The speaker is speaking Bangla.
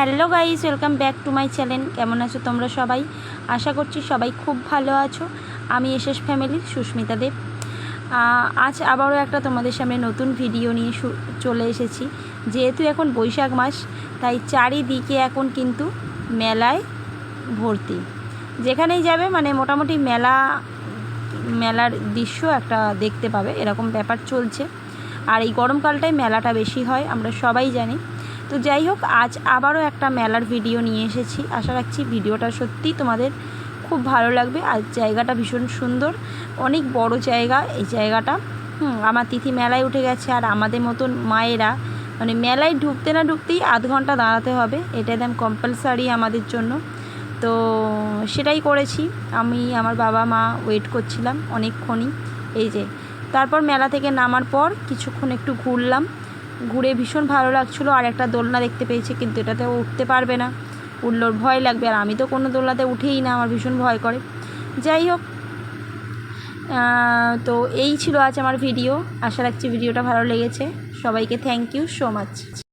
Hello guys, welcome back to my channel. কেমন আছো তোমরা সবাই? আশা করছি সবাই খুব ভালো আছো। আমি এসএস ফ্যামিলির সুস্মিতা দেব। আজ আবারও একটা তোমাদের সামনে নতুন ভিডিও নিয়ে চলে এসেছি। যেহেতু এখন বৈশাখ মাস, তাই চারিদিকে এখন কিন্তু মেলায় ভর্তি। যেখানেই যাবে মানে মোটামুটি মেলা, মেলার দৃশ্য একটা দেখতে পাবে। এরকম ব্যাপার চলছে। আর এই গরমকালটায় মেলাটা বেশি হয়, আমরা সবাই জানি। তো যাই হোক, আজ আবারও একটা মেলার ভিডিও নিয়ে এসেছি। আশা রাখছি ভিডিওটা সত্যিই তোমাদের খুব ভালো লাগবে। আর জায়গাটা ভীষণ সুন্দর, অনেক বড় জায়গা এই জায়গাটা। হুম, আমার তিথি মেলায় উঠে গেছে আর আমাদের মতন মায়েরা মানে মেলায় ঢুকতে না ঢুকতেই আধ ঘণ্টা দাঁড়াতে হবে। এটা একদম কম্পালসারি আমাদের জন্য। তো সেটাই করেছি। আমি, আমার বাবা, মা ওয়েট করছিলাম অনেকক্ষণই। এই যে, তারপর মেলা থেকে নামার পর কিছুক্ষণ একটু ঘুরলাম। ঘুরে ভীষণ ভালো লাগছিল, আর একটা দোলনা দেখতে পেয়েছি, কিন্তু এটাতে ও উঠতে পারবে না। উঠলোর ভয় লাগবে, আর আমি তো কোনো দোলনাতে উঠেই না, আমার ভীষণ ভয় করে। যাই হোক তো এই ছিল আজ আমার ভিডিও। আশা রাখছি ভিডিওটা ভালো লেগেছে। সবাইকে থ্যাংক ইউ সো মাচ